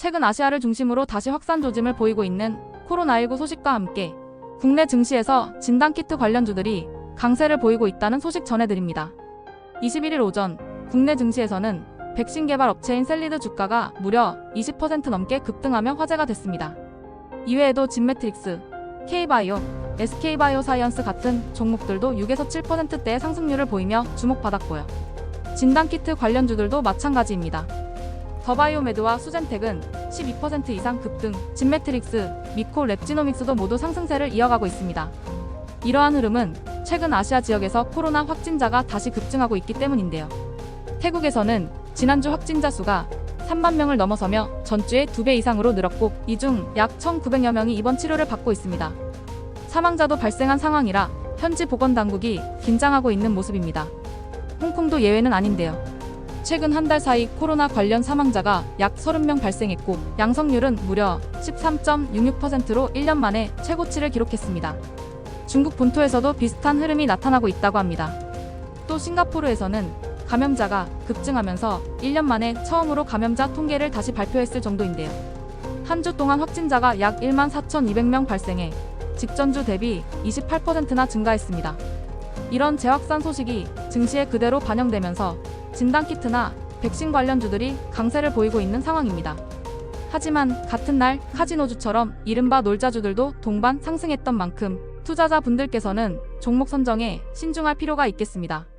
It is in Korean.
최근 아시아를 중심으로 다시 확산 조짐을 보이고 있는 코로나19 소식과 함께 국내 증시에서 진단키트 관련주들이 강세를 보이고 있다는 소식 전해드립니다. 21일 오전 국내 증시에서는 백신 개발 업체인 셀리드 주가가 무려 20% 넘게 급등하며 화제가 됐습니다. 이외에도 진매트릭스, K바이오, SK바이오 사이언스 같은 종목들도 6에서 7%대의 상승률을 보이며 주목받았고요. 진단키트 관련주들도 마찬가지입니다. 더바이오메드와 수젠텍은 12% 이상 급등, 진매트릭스, 미코 랩지노믹스도 모두 상승세를 이어가고 있습니다. 이러한 흐름은 최근 아시아 지역에서 코로나 확진자가 다시 급증하고 있기 때문인데요. 태국에서는 지난주 확진자 수가 3만 명을 넘어서며 전주에 2배 이상으로 늘었고 이 중 약 1,900여 명이 입원 치료를 받고 있습니다. 사망자도 발생한 상황이라 현지 보건당국이 긴장하고 있는 모습입니다. 홍콩도 예외는 아닌데요. 최근 한 달 사이 코로나 관련 사망자가 약 30명 발생했고 양성률은 무려 13.66%로 1년 만에 최고치를 기록했습니다. 중국 본토에서도 비슷한 흐름이 나타나고 있다고 합니다. 또 싱가포르에서는 감염자가 급증하면서 1년 만에 처음으로 감염자 통계를 다시 발표했을 정도인데요. 한 주 동안 확진자가 약 1만 4,200명 발생해 직전주 대비 28%나 증가했습니다. 이런 재확산 소식이 증시에 그대로 반영되면서 진단키트나 백신 관련주들이 강세를 보이고 있는 상황입니다. 하지만 같은 날 카지노주처럼 이른바 놀자주들도 동반 상승했던 만큼 투자자분들께서는 종목 선정에 신중할 필요가 있겠습니다.